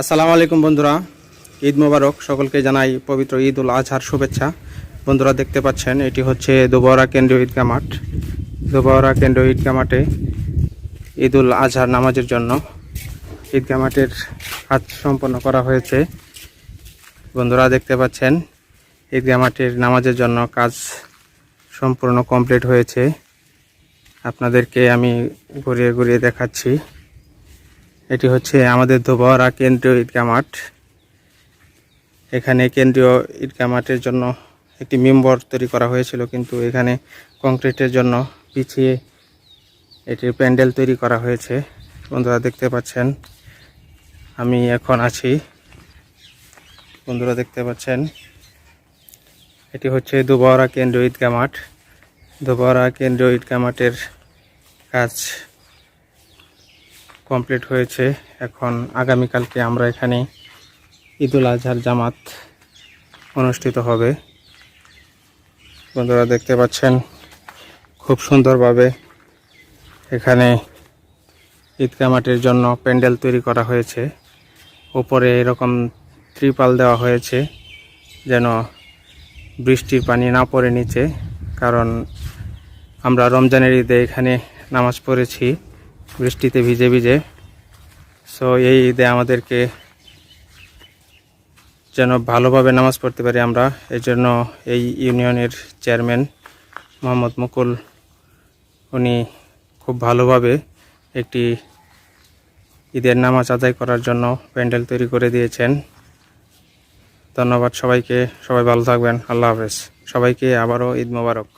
আসসালামু আলাইকুম বন্ধুরা। ঈদ মোবারক সকলকে জানাই পবিত্র ঈদ উল আজহার শুভেচ্ছা। বন্ধুরা দেখতে পাচ্ছেন, এটি হচ্ছে দুবহরা কেন্দ্রীয় ঈদগাহ মাঠ। দুবহরা কেন্দ্রীয় ঈদগাহ মাঠে ঈদ উল আজহার নামাজের জন্য ঈদগা মাঠের কাজ সম্পন্ন করা হয়েছে। বন্ধুরা দেখতে পাচ্ছেন, ঈদগাহ মাঠের নামাজের জন্য কাজ সম্পূর্ণ কমপ্লিট হয়েছে। আপনাদেরকে আমি ঘুরিয়ে ঘুরিয়ে দেখাচ্ছি। এটি হচ্ছে আমাদের ধোবহরা কেন্দ্রীয় ঈদগাহ মাঠ। এখানে কেন্দ্রীয় ঈদগাহ মাঠের জন্য একটি মেম্বর তৈরি করা হয়েছিল, কিন্তু এখানে কংক্রিটের জন্য পিছিয়ে এটির প্যান্ডেল তৈরি করা হয়েছে। বন্ধুরা দেখতে পাচ্ছেন, আমি এখন আছি। বন্ধুরা দেখতে পাচ্ছেন, এটি হচ্ছে দুবহরা কেন্দ্রীয় ঈদগাহ মাঠ। দুবহরা কেন্দ্রীয় ঈদগাহ মাঠের কাজ কমপ্লিট হয়েছে। এখন আগামীকালকে আমরা এখানে ঈদুল আজহার জামাত অনুষ্ঠিত হবে। বন্ধুরা, দেখতে পাচ্ছেন, খুব সুন্দরভাবে এখানে ঈদগাহ মাঠের জন্য প্যান্ডেল তৈরি করা হয়েছে। উপরে এরকম ত্রিপাল দেওয়া হয়েছে, যেন বৃষ্টির পানি না পড়ে নিচে, কারণ আমরা রমজানের ঈদে এখানে নামাজ পড়েছি। বৃষ্টিতে ভিজে ভিজে। সো এই ঈদে আমাদেরকে যেন ভালোভাবে নামাজ পড়তে পারি আমরা, এই জন্য এই ইউনিয়নের চেয়ারম্যান মোহাম্মদ মুকুল, উনি খুব ভালোভাবে একটি ঈদের নামাজ আদায় করার জন্য প্যান্ডেল তৈরি করে দিয়েছেন। ধন্যবাদ সবাইকে, সবাই ভালো থাকবেন, আল্লাহ হাফেজ। সবাইকে আবারও ঈদ মোবারক।